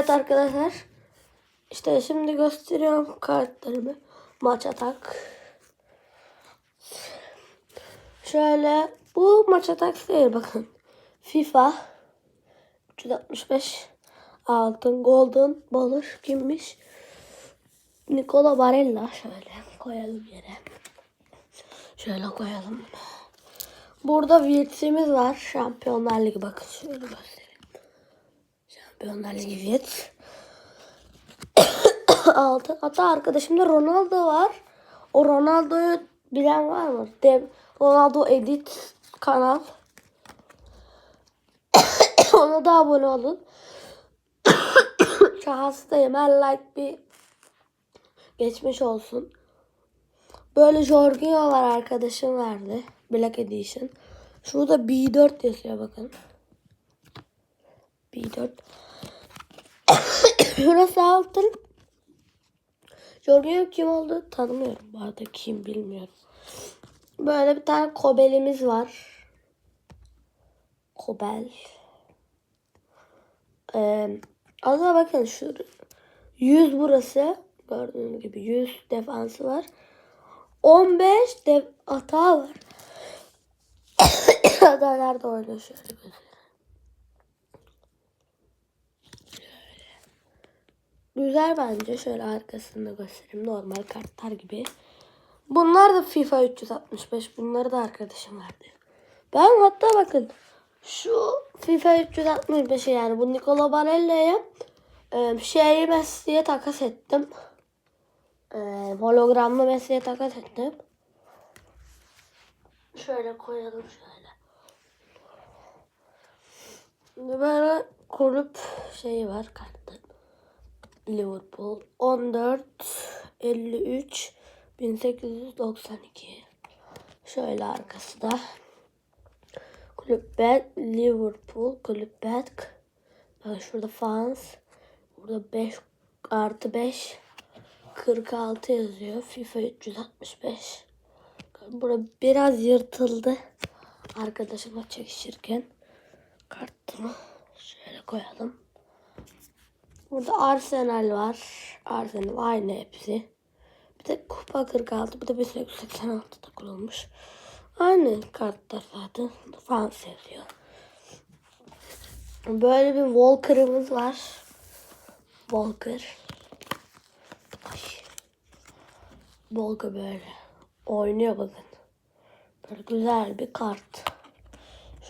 Evet arkadaşlar. İşte şimdi gösteriyorum kartlarımı. Maç atak. Şöyle bu maç atak değil bakın. FIFA 365 altın golden bowler kimmiş? Nicola Barella şöyle koyalım yere. Şöyle koyalım. Burada virtimiz var. Şampiyonlar Ligi bakın şöyle göstereyim. Ligi virt. Altı. Hatta arkadaşımda Ronaldo var. O Ronaldo'yu bilen var mı? Dev, Ronaldo Edit kanal. Ona da abone olun. Hastayım. Her like bir geçmiş olsun. Böyle Jorginho var arkadaşım verdi. Black Edition. Şurada B4 yazıyor bakın. B4. Şurası altın. Jorginho kim oldu tanımıyorum. Bu arada kim bilmiyorum. Böyle bir tane Kobel'imiz var. Kobel. Ee, aslında bakın şu 100 burası. Gördüğünüz gibi 100 defansı var. 15 dev hata var. Hata nerede oynuyor şöyle göstereyim. Güzel bence. Şöyle arkasını da göstereyim. Normal kartlar gibi. Bunlar da FIFA 365. Bunları da arkadaşım verdi. Ben hatta bakın şu FIFA 365'i yani bu Nicola Barella'ya e, şeyi Messi'ye takas ettim. E, hologramlı Messi'ye takas ettim. Şöyle koyalım şöyle. Böyle kulüp şeyi var kartın. Liverpool. 14 53 1892 şöyle arkası da. Kulüp bed Liverpool. Kulüp bed bak şurada fans. Burada 5 artı 5 46 yazıyor. FIFA 365 burada biraz yırtıldı arkadaşıma çekişirken. Kartımı şöyle koyalım Burada Arsenal var. Arsenal aynı hepsi. Bir de Kupa 46, bir de 1886'da kurulmuş. Aynı kartlar zaten. Falan seviyor. Böyle bir Walker'ımız var. Walker. Ay. Walker böyle. Oynuyor bakın. Böyle güzel bir kart.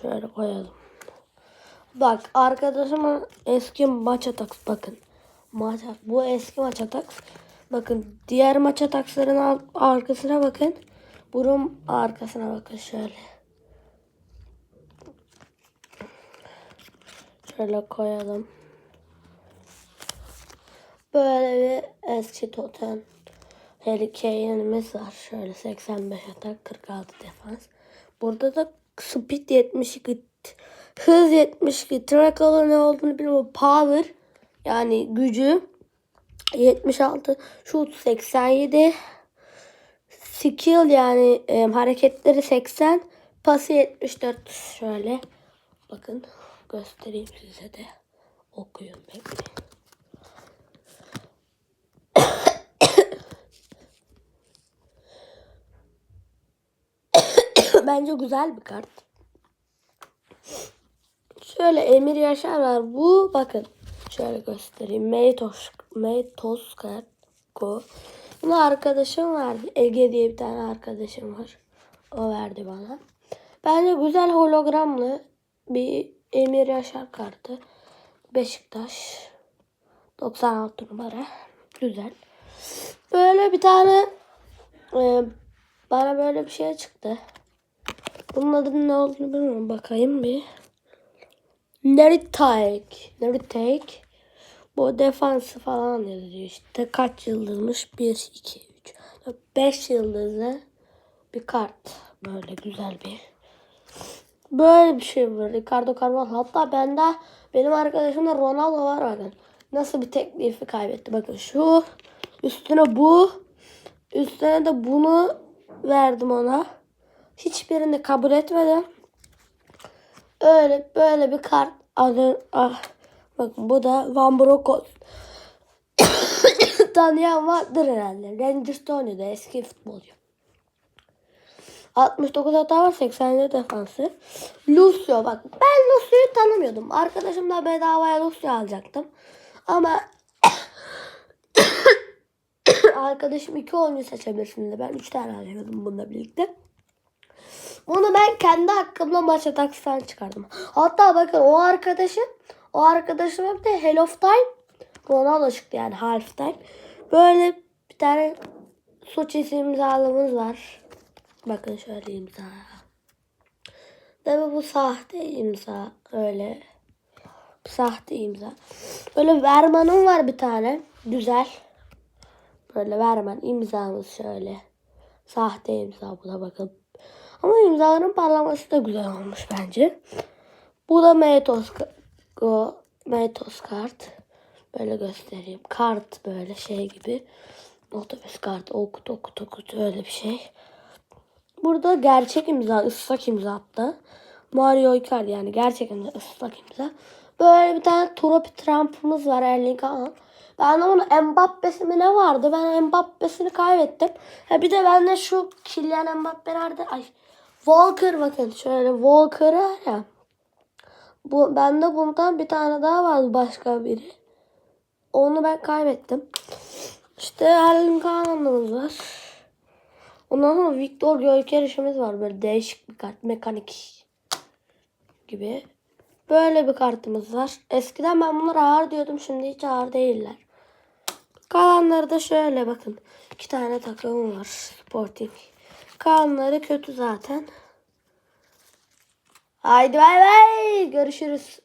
Şöyle koyalım. Bak arkadaşımın eski maç ataks bakın. Maç bu eski maç ataks. Bakın diğer maç ataksların al- arkasına bakın. Bunun arkasına bakın şöyle. Şöyle koyalım. Böyle bir eski totem. Harry Kane'imiz var. Şöyle 85 atak 46 defans. Burada da speed 72 hız 72 Tracker'ın ne olduğunu bilmiyorum. Power yani gücü 76 şut 87 skill yani e, hareketleri 80 pası 74 şöyle bakın göstereyim size de okuyun bekleyin. Bence güzel bir kart. Şöyle Emir Yaşar var. Bu bakın. Şöyle göstereyim. Meitos, Meitos Ko. Bunu arkadaşım verdi. Ege diye bir tane arkadaşım var. O verdi bana. Bence güzel hologramlı bir Emir Yaşar kartı. Beşiktaş. 96 numara. Güzel. Böyle bir tane e, bana böyle bir şey çıktı. Bunun adının ne olduğunu bilmiyorum. Bakayım bir. Neritek. Neritek. Bu defansı falan yazıyor işte. Kaç yıldızmış? 1, 2, 3, 5 yıldızlı bir kart. Böyle güzel bir. Böyle bir şey var. Ricardo Carvalho. Hatta bende benim arkadaşımda Ronaldo var bakın. Nasıl bir teklifi kaybetti. Bakın şu. Üstüne bu. Üstüne de bunu verdim ona. Hiçbirini kabul etmedi. Öyle böyle bir kart adı ah, Bakın bu da Van Brockhorst. Tanıyan vardır herhalde. Rangers'ta oynuyordu eski futbolcu. 69 hata var 87 defansı. Lucio bak ben Lucio'yu tanımıyordum. Arkadaşımla bedavaya Lucio alacaktım. Ama arkadaşım iki oyuncu seçebilirsin dedi. Ben üç tane alıyordum bununla birlikte. Bunu ben kendi hakkımla maça taksiden çıkardım. Hatta bakın o arkadaşım o arkadaşım bir de Hell of Time Ronaldo çıktı yani Half Time. Böyle bir tane suç imzalımız var. Bakın şöyle imza. Tabi bu sahte imza. Öyle. Sahte imza. Böyle Verman'ın var bir tane. Güzel. Böyle Verman imzamız şöyle. Sahte imza bu da bakın. Ama imzaların parlaması da güzel olmuş bence. Bu da Metos, Metos kart. Böyle göstereyim. Kart böyle şey gibi. Otobüs kartı okut okut okut öyle bir şey. Burada gerçek imza, ıslak imza hatta. Mario Icardi yani gerçek imza, ıslak imza. Böyle bir tane Tropi Trump'ımız var Erling Haaland. Ben de onun Mbappe'si mi ne vardı? Ben Mbappe'sini kaybettim. Ha bir de bende şu Kylian Mbappe nerede? Ay Walker bakın şöyle Walker ya. Bu, bende bundan bir tane daha vardı başka biri. Onu ben kaybettim. İşte Erling Haaland'ımız var. Ondan sonra Victor Gölkeriş'imiz var. Böyle değişik bir kart. Mekanik gibi. Böyle bir kartımız var. Eskiden ben bunları ağır diyordum. Şimdi hiç ağır değiller. Kalanları da şöyle bakın. İki tane takımım var. Sporting. Kalanları kötü zaten. Haydi bay bay. Görüşürüz.